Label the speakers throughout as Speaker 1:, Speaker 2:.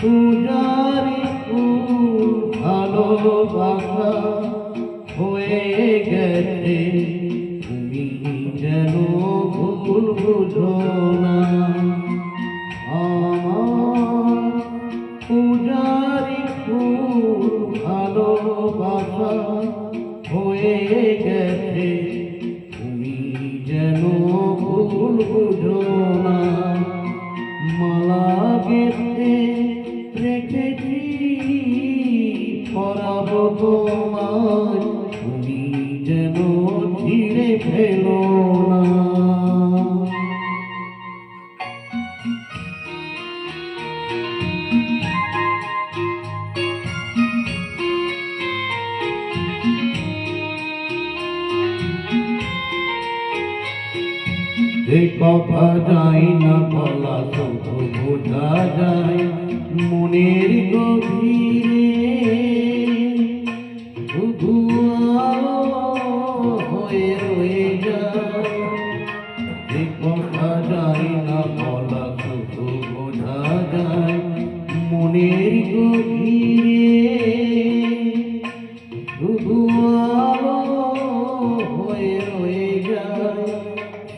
Speaker 1: পূজারি ভালোবাসা হয়ে গেছে। গেছে তুমি যেন ভুল বুঝো না। মালা গেতে রেখেছি পরাব তোমার তুমি যেন যে কথা যায় না বলা বোঝা যায়। মনের গভীরে শুধু হয়ে যায়। বোঝা যায়।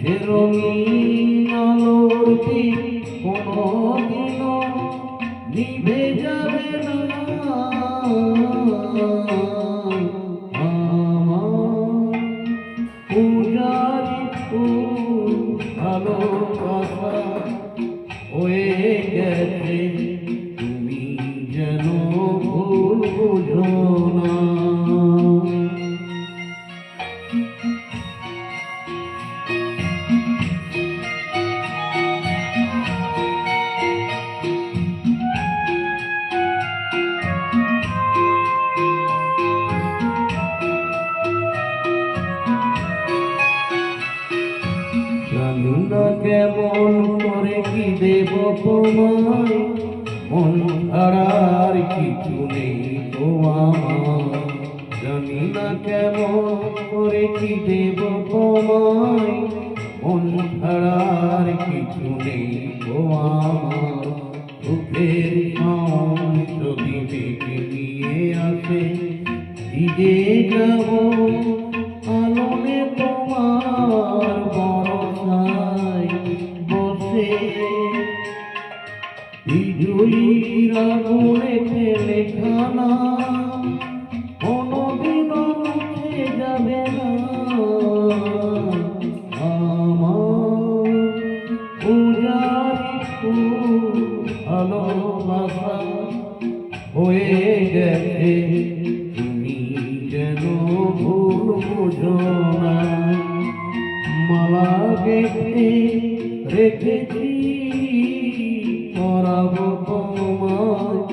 Speaker 1: রঙিন আলোর দিক কোনদিনও নিভে যাবে না। পূজারি ফুল ভালোবাসা হয়ে গেছে। না কেমন করে কি দেব তোমায়? মন হারার কিছু নেই তোমার জানি না কেমন করে কি দেব তোমায়। মন হারার কিছু নেই তোমার দুঃখের যদি নিয়ে আসে, ভিজে যাব বসে বিজুলির আগুনে ফেলে খানা কোনদিন মুছে যাবে না। আমার পূজারি ফুল ভালোবাসা হয়ে গেছে, তুমি যেন ভুল বুঝো না। মালা গেতে রেখেছি পরাব তোমার